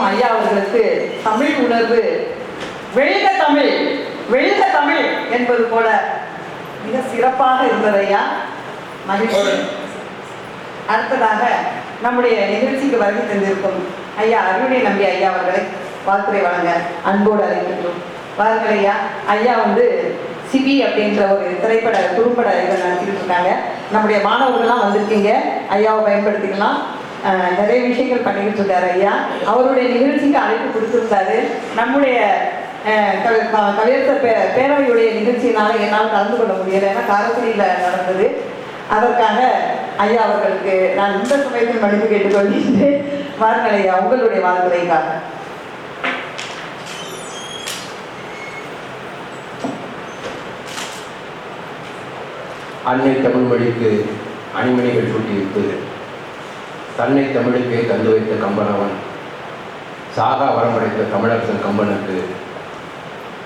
ஐயா அவர்களுக்கு தமிழ் உணர்வு. வெளிக தமிழ் வெளிக தமிழ் என்பது போல மிக சிறப்பாக இருந்தது ஐயா. மகிழ்ச்சி. அடுத்ததாக நம்முடைய நிகழ்ச்சிக்கு வருகை தந்திருக்கும் ஐயா அருணை நம்பி ஐயா அவர்களை வாழ்த்துறை வழங்க அன்போடு அழைக்கின்றோம். வாருங்கள் ஐயா ஐயா வந்து சிபி அப்படின்ற ஒரு திரைப்பட குறும்பட இதை நடத்திட்டு இருக்காங்க. நம்முடைய மாணவர்கள்லாம் வந்திருக்கீங்க. ஐயாவை பயன்படுத்திக்கலாம். நிறைய விஷயங்கள் பண்ணிக்கிட்டு இருக்காரு ஐயா. அவருடைய நிகழ்ச்சிக்கு அழைப்பு கொடுத்துருந்தாரு. நம்முடைய கவி- க- கவியரசர் பே பேரவையுடைய நிகழ்ச்சியினால என்னால் கலந்து கொள்ள முடியலை. ஏன்னா காரக்குடியில் நடந்தது. அதற்காக ஐயா அவர்களுக்கு நான் இந்த சமயத்தில் மன்னிப்பு கேட்டுக்கொள்கின்றேன். வாருங்கள் ஐயா உங்களுடைய வாழ்த்துறைக்காக. அன்னை தமிழ் மொழிக்கு அணிமணிகள் சூட்டிவிட்டு தன்னை தமிழுக்கே தந்து வைத்த கம்பனவன். சாகா வரம் படைத்த தமிழரசன் கம்பனுக்கு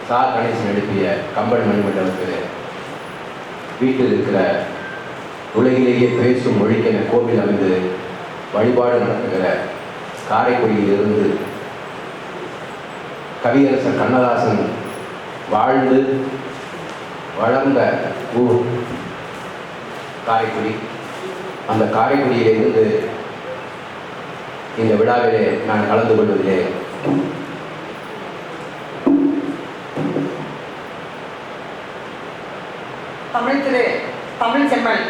சா கணேசன் எழுப்பிய கம்பன் மணிமண்டலத்தில் வீட்டில் இருக்கிற உலகிலேயே பேசும் மொழிக்கென கோவில் அமைந்து வழிபாடு நடத்துகிற காரைக்குடியிலிருந்து கவியரசர் கண்ணதாசன் வாழ்ந்து வளர்ந்த ஊர் காரைக்குடி. அந்த காரைக்குடியிலிருந்து இந்த விழாவிலே நான் கலந்து கொள்வதிலே. தமிழ் திரு தமிழ் செம்மல்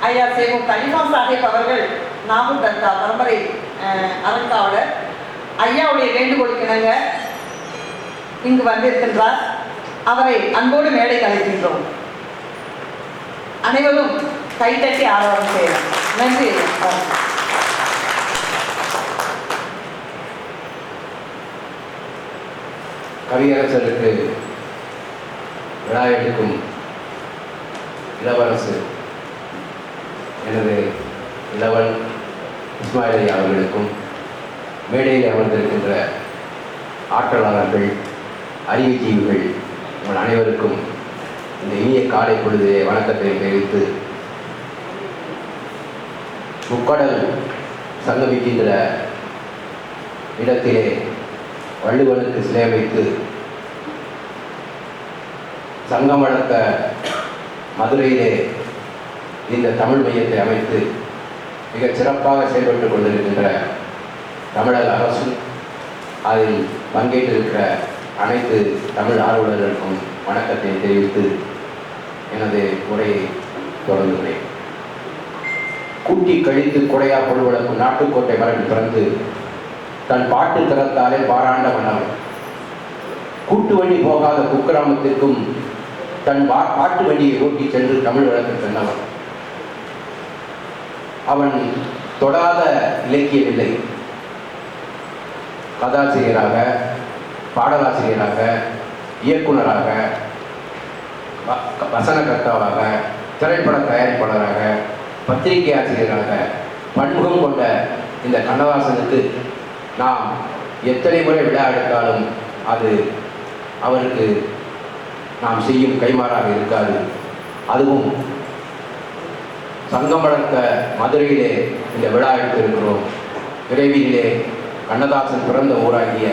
ஐயா சேமு கலிமா சாஹிப் அவர்கள் நாகூர் தர்கா பரம்பரை அஹ், அறங்காவலர் ஐயாவுடைய வேண்டுகோளுக்கு இணங்க இங்கு வந்திருக்கின்றார். அவரை அன்போடு மேடை அழைக்கின்றோம் அனைவரும் கைத்தட்டி ஆரவாரம் செய்யலாம். நன்றி. கவியரசருக்கு விழா எடுக்கும் இளவரசு எனது இளவன் இஸ்மாயிலி அவர்களுக்கும் மேடையில் அமர்ந்திருக்கின்ற ஆற்றலாளர்கள் அறிவுஜீவிகள் உங்கள் அனைவருக்கும் இந்த இனிய காலை பொழுது வணக்கத்தை தெரிவித்து முக்கடல் சங்கமிக்கின்ற இடத்திலே வள்ளுவனுக்கு சிலை வைத்து சங்கம் வளர்த்த மதுரையிலே இந்த தமிழ் மையத்தை அமைத்து மிகச் சிறப்பாக செயல்பட்டு கொண்டிருக்கின்ற தமிழக அரசு அதில் பங்கேற்றிருக்கிற அனைத்து தமிழ் ஆர்வலர்களுக்கும் வணக்கத்தை தெரிவித்து எனது உரையை தொடங்குகிறேன். கூட்டி கழித்து கொடையா பொருள்வளக்கும் நாட்டுக்கோட்டை மரபில் பிறந்து தன் பாட்டு திறத்தாலே பாராண்ட மன்னவன் கூட்டு வழி போகாத குக்கிராமத்திற்கும் தன் பா பாட்டு வழியை ஓட்டி சென்று தமிழ் வழக்கு சென்றவன் அவன் தொடாத இலக்கியமில்லை. கதாசிரியராக பாடலாசிரியராக இயக்குனராக வ- வசனகர்த்தாவாக திரைப்பட தயாரிப்பாளராக பத்திரிகை ஆசிரியராக பன்முகம் கொண்ட இந்த கண்ணதாசனுக்கு நாம் எத்தனை முறை விழா எடுத்தாலும் அது அவருக்கு நாம் செய்யும் கைமாறாக இருக்காது. அதுவும் சங்கம் வளர்த்த மதுரையிலே இந்த விழா எடுத்திருக்கிறோம். விரைவிலே கண்ணதாசன் பிறந்த ஊராகிய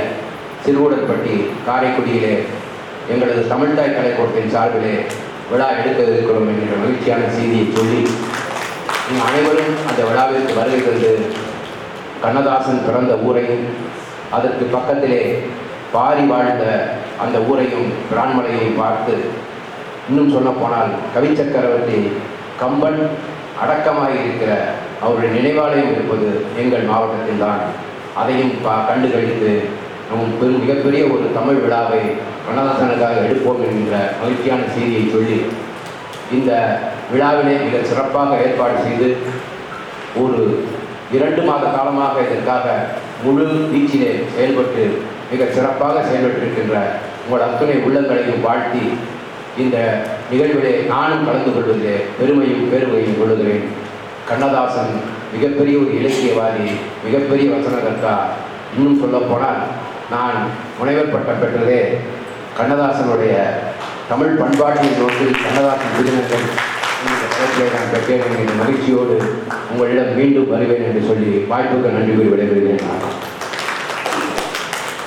சிறுவுடன்பட்டி காரைக்குடியிலே எங்களது தமிழ்தாய் கலைக்கூடத்தின் சார்பிலே விழா எடுக்க இருக்கிறோம் என்கிற மகிழ்ச்சியான செய்தியை சொல்லி அனைவரும் அந்த விழாவிற்கு வருகை தந்து கண்ணதாசன் பிறந்த ஊரையும் அதற்கு பக்கத்திலே பாரி வாழ்ந்த அந்த ஊரையும் பிரான்மலையையும் பார்த்து இன்னும் சொல்ல போனால் கவி சக்கரவர்த்தி கம்பன் அடக்கமாக இருக்கிற அவருடைய நினைவாலயம் இருப்பது எங்கள் மாவட்டத்தில் தான். அதையும் பா கண்டு கழித்து நம் பெரும் மிகப்பெரிய ஒரு தமிழ் விழாவை கண்ணதாசனுக்காக எடுப்போம் என்கின்ற மகிழ்ச்சியான செய்தியை சொல்லி இந்த விழாவினை மிக சிறப்பாக ஏற்பாடு செய்து ஒரு இரண்டு மாத காலமாக இதற்காக முழு வீச்சிலே செயல்பட்டு மிக சிறப்பாக செயல்பட்டிருக்கின்ற உங்கள் அத்துணை உள்ளங்களையும் வாழ்த்தி இந்த நிகழ்விலே நானும் கலந்து கொள்வதிலே பெருமையும் பெருமையும் கொள்ளுகிறேன் கண்ணதாசன் மிகப்பெரிய ஒரு இலக்கியவாதி மிகப்பெரிய வசனகர்த்தா. இன்னும் சொல்லப்போனால் நான் முனைவர் பட்டம் பெற்றதே கண்ணதாசனுடைய தமிழ் பண்பாட்டின் நோக்கில் கண்ணதாசன் விருதுநகர் இந்த நான் பெற்றேன். என்கிற மகிழ்ச்சியோடு உங்களிடம் மீண்டும் வருவேன் என்று சொல்லி வாய்ப்புக்கு நன்றி கூறி விடைபெறுகிறேன்.